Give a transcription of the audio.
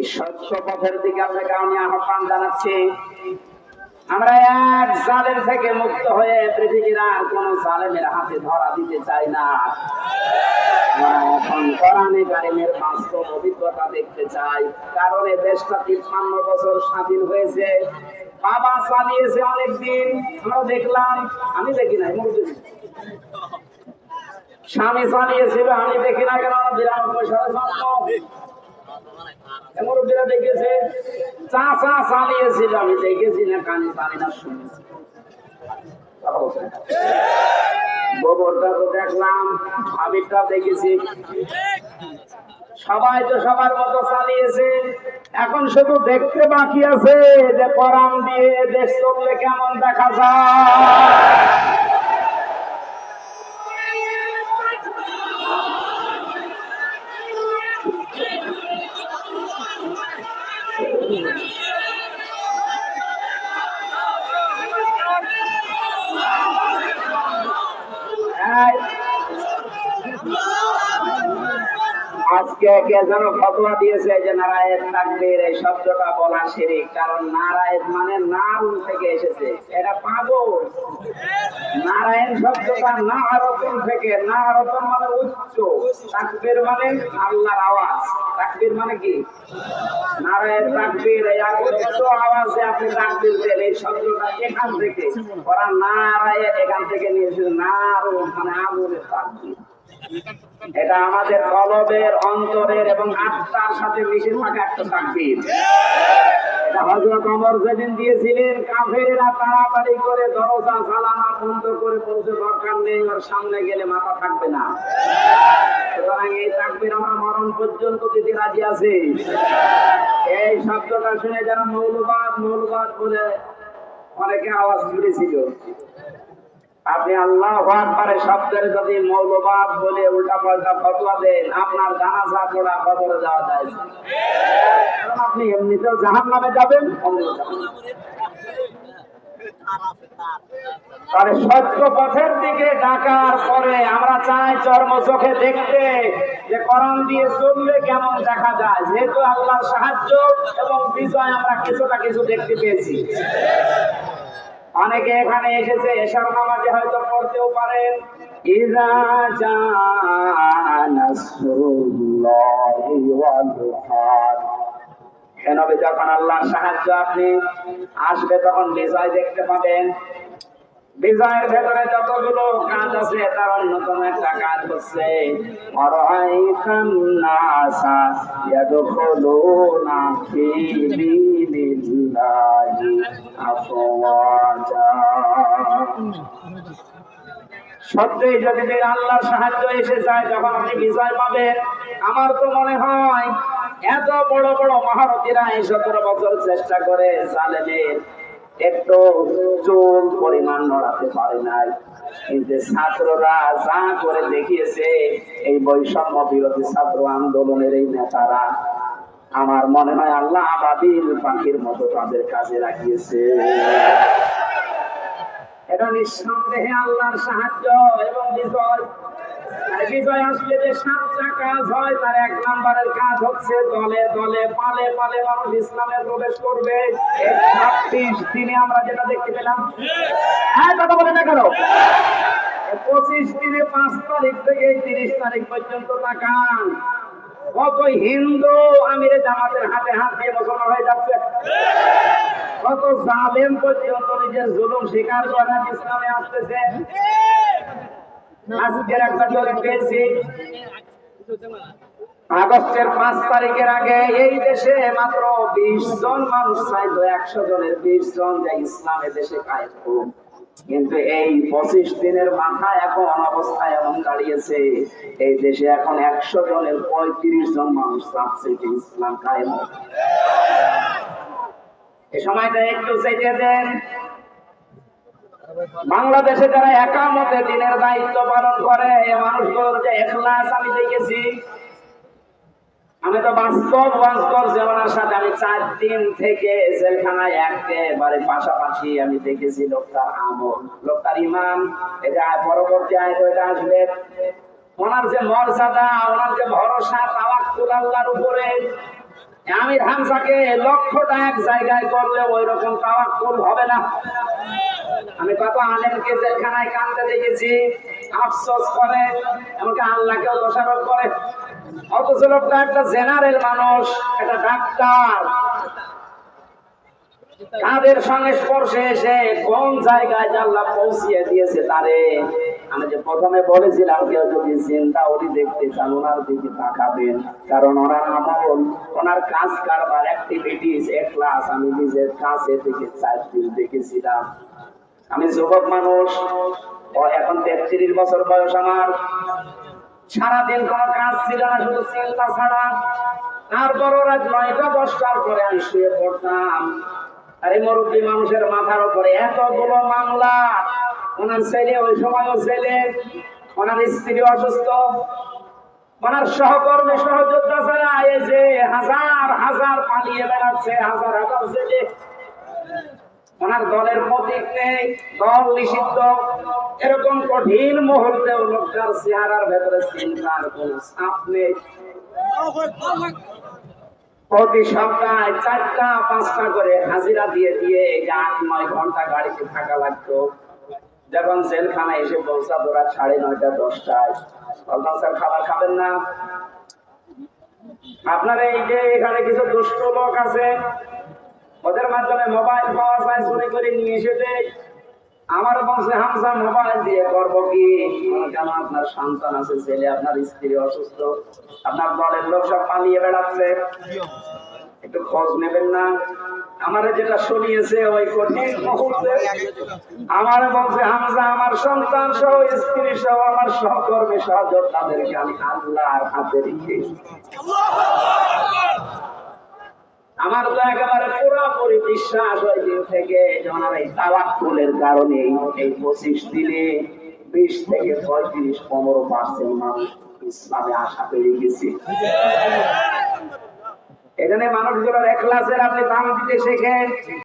এই স্বচ্ছ পথের দিকে আপনাকে আমি আহ্বান জানাচ্ছি। আমরা এক জালেম থেকে মুক্ত হয়ে পৃথিবীর আর কোন জালেমের হাতে ধরা দিতে চাই না। এখন কোরআনে কারিমের বাস্তব অভিজ্ঞতা দেখতে চাই। কারণ এই দেশটা তিপ্পান্ন বছর স্বাধীন হয়েছে। বাবা চালিয়েছে অনেকদিন। আমরা দেখলাম, আমি দেখি নাই স্বামী চালিয়েছিল, আমি দেখি না কেন? সালে জন্ম। মুরব্বীরা দেখেছে চাচা চালিয়েছিল আমি দেখেছি না, কানে জানি না শুনেছি। গোবরটা তো দেখলাম দেখেছি সবাই তো সবার মতো চালিয়েছে এখন শুধু দেখতে বাকি আছে যে পরাম দিয়ে দেশ চললে কেমন দেখা যায়। আজকে কে যেন ফতোয়া দিয়েছে যে নারায়ণ তাকবীর, এই শব্দটা বলা শিরিক, কারণ নারায়ণ মানে নাম থেকে এসেছে। এটা পাগল। নারায়ণ শব্দটা না রতন থেকে, না রতন মানে উচ্চ, তাকবীর মানে আল্লাহর আওয়াজ। তাকবীর মানে কি? নারায়ণ তাকবীর, এই উচ্চ আওয়াজে আপনি তাকবীর দেন, এই শব্দটা এখান থেকে। ওরা নারায়ণ এখান থেকে নিয়েছে নার মানে আগুনের তাকবীর। এটা আমাদের কলবের, অন্তরের এবং আত্মার সাথে মিশে থাকা একটা তাকবীর যেদিন দিয়েছিলেন, কাফেরেরা তাড়াতাড়ি করে দরজা বন্ধ করে দরকার নেই, ওর সামনে গেলে মাথা থাকবে না। সুতরাং এই তাকবীর আমরা মরণ পর্যন্ত দিতে রাজি আছি। এই শব্দটা শুনে যারা মৌলবাদ মৌলবাদ বলে অনেকে আওয়াজ করেছিল আপনি আল্লাহ আকবারে শব্দের যদি মৌলবাদ বলে উল্টা পাল্টা ফতোয়া দেন, আপনার জানাজা পড়া খবরে যাওয়া যায়। আপনি এমনিতেও জাহান নামে যাবেন। তাহলে সত্য পথের দিকে ডাকার পরে আমরা চাই চর্ম চোখে দেখতে যে কোরআন দিয়ে চললে কেমন দেখা যায়। যেহেতু আল্লাহর সাহায্য এবং বিজয় আমরা কিছুটা কিছু দেখতে পেয়েছি। অনেকে এখানে এসেছে এসার নামাজে হয়তো পড়তেও পারেন। কেন যখন আল্লাহর সাহায্য আপনি আসবে তখন বিজয় দেখতে পাবেন। বিজয়ের ভেতরে যতগুলো কাজ আছে, তার অন্যতম একটা কাজ হচ্ছে সত্যি যদি আল্লাহর সাহায্য এসে যায় তখন আপনি বিজয় পাবেন, আমার তো মনে হয়, এত বড় বড় মহারথীরা এই সতেরো বছর চেষ্টা করে জালেমের একটু চুল পরিমাণ নড়াতে পারে নাই। কিন্তু ছাত্ররা যা করে দেখিয়েছে, এই বৈষম্য বিরোধী ছাত্র আন্দোলনের এই নেতারা, আমার মনে হয় আল্লাহ আবাবিল পাখির মতো তাদের কাজে লাগিয়েছে। এটা নিঃসন্দেহে আল্লাহর সাহায্য এবং বিজয় আসলে যে কাজ হয়, তার এক নম্বরের কাজ হচ্ছে দলে দলে, পালে পালে মানুষ প্রবেশ করবে। ছাব্বিশ দিনে আমরা যেটা দেখতে পেলাম। হ্যাঁ বলে না পঁচিশ দিনে পাঁচ তারিখ থেকে তিরিশ তারিখ পর্যন্ত তাকান। কত হিন্দু আমিরে জামাতের হাতে হাত দিয়ে মুসলমান হয়ে যাচ্ছে। কত জালেম পর্যন্ত নিজের জুলুম স্বীকার করে ইসলামে আসতেছে। আজকের একটা জরিপ পেয়েছি আগস্টের পাঁচ তারিখের আগে এই দেশে মাত্র বিশ জন মানুষ চাইতো, একশো জনের বিশ জন যে ইসলামে দেশে কায়েম করুন কিন্তু এই পঁচিশ দিনের মাথায় এখন অবস্থায় এমন দাঁড়িয়েছে, এই দেশে এখন একশো জনের পঁয়ত্রিশ জন মানুষ চাচ্ছে যে ইসলাম কায়েম। এই সময়টা একটু চেয়ে দেন। বাংলাদেশে যারা একামতে দিনের দায়িত্ব পালন করে এই মানুষগুলোর যে এখলাস আমি দেখেছি। আমি তো বাস্তব করছি ওনার সাথে আমি চার দিন থেকে জেলখানায় একেবারে পাশাপাশি আমি দেখেছি লোকটার আমল। লোকটার ইমান এটা পরবর্তী আয়ত এটা আসবে। ওনার যে মর্যাদা, ওনার যে ভরসা, তাওয়াক্কুল আল্লাহর উপরে। আমির হামজাকে লক্ষ্যটা এক জায়গায় করলে ওই রকম তাওয়াক্কুল হবে না। আমি কত আলেমকে জেলখানায় কান্দতে দেখেছি, আফসোস করে, এমনকি আল্লাহকেও দোষারোপ করে। অথচ লোকটা একটা জেনারেল মানুষ, একটা ডাক্তার। তাদের সংস্পর্শে এসে কোন জায়গায় আল্লাহ পৌঁছিয়ে দিয়েছে তারে? আমি যে প্রথমে বলেছিলাম, কেউ যদি চিন্তা ওরি দেখতে চান, ওনার দিকে তাকাবেন। কারণ ওনার আমল, ওনার কাজ কারবার অ্যাক্টিভিটিস ক্লাস আমি নিজের কাছে থেকে চার দিন দেখেছিলাম। আমি যুবক মানুষ, ও এখন তেত্রিশ বছর বয়স আমার। সারাদিন কোনো কাজ ছিল না, শুধু চিন্তা ছাড়া। তারপর রাত নয়টা, দশটার পরে আমি শুয়ে পড়তাম। আরে মুরব্বী মানুষের মাথার উপরে এতগুলো মামলা। ওনার ছেলে, ওই সময়ও ছেলে। ওনার স্ত্রী অসুস্থ। ওনার সহকর্মী, সহযোদ্ধা ছাড়া এই যে হাজার হাজার পালিয়ে বেড়াচ্ছে, হাজার হাজার ছেলে ওনার দলের প্রতীক নেই, দল নিষিদ্ধ। এরকম কঠিন মুহূর্তেও লোকটার চেহারার ভেতরে চিন্তার কোন চাপ নেই। প্রতি সপ্তাহে চারটা, পাঁচটা করে হাজিরা দিয়ে দিয়ে এই যে আট, নয় ঘণ্টা গাড়িতে থাকা লাগতো। যখন জেলখানা এসে পৌঁছাতো রাত সাড়ে নয়টা, দশটায়। স্যার, খাবার খাবেন না? আপনার এই যে এখানে কিছু দুষ্ট লোক আছে ওদের মাধ্যমে মোবাইল পাওয়া যায় চুরি করে নিয়ে এসে দেয় আমার বংশে হামসা মোবাইল দিয়ে করব কি? কেন আপনার সন্তান আছে, ছেলে, আপনার স্ত্রী অসুস্থ, আপনার দলের লোক সব পালিয়ে বেড়াচ্ছে। একটু খোঁজ নেবেন না। আমার যেটা শুনিয়েছে ওই কঠিন মুহূর্তে আমার বংশে হামজা, আমার সন্তান সহ, স্ত্রী সহ, আমার সহকর্মী সহযোদ্ধাদেরকে আমি আল্লাহর হাতে রেখে আমার তো একেবারে পুরোপুরি বিশ্বাস ওই দিন থেকে যখন এই ফুলের কারণে এই পঁচিশ দিনে বিশ থেকে পঁয়ত্রিশ, পনেরো পার্সেন্ট মানুষ ইসলামে আশা পেয়ে গেছে। এখানে মানুষগুলোর এক ক্লাসের আপনি দাম দিতে শেখেন।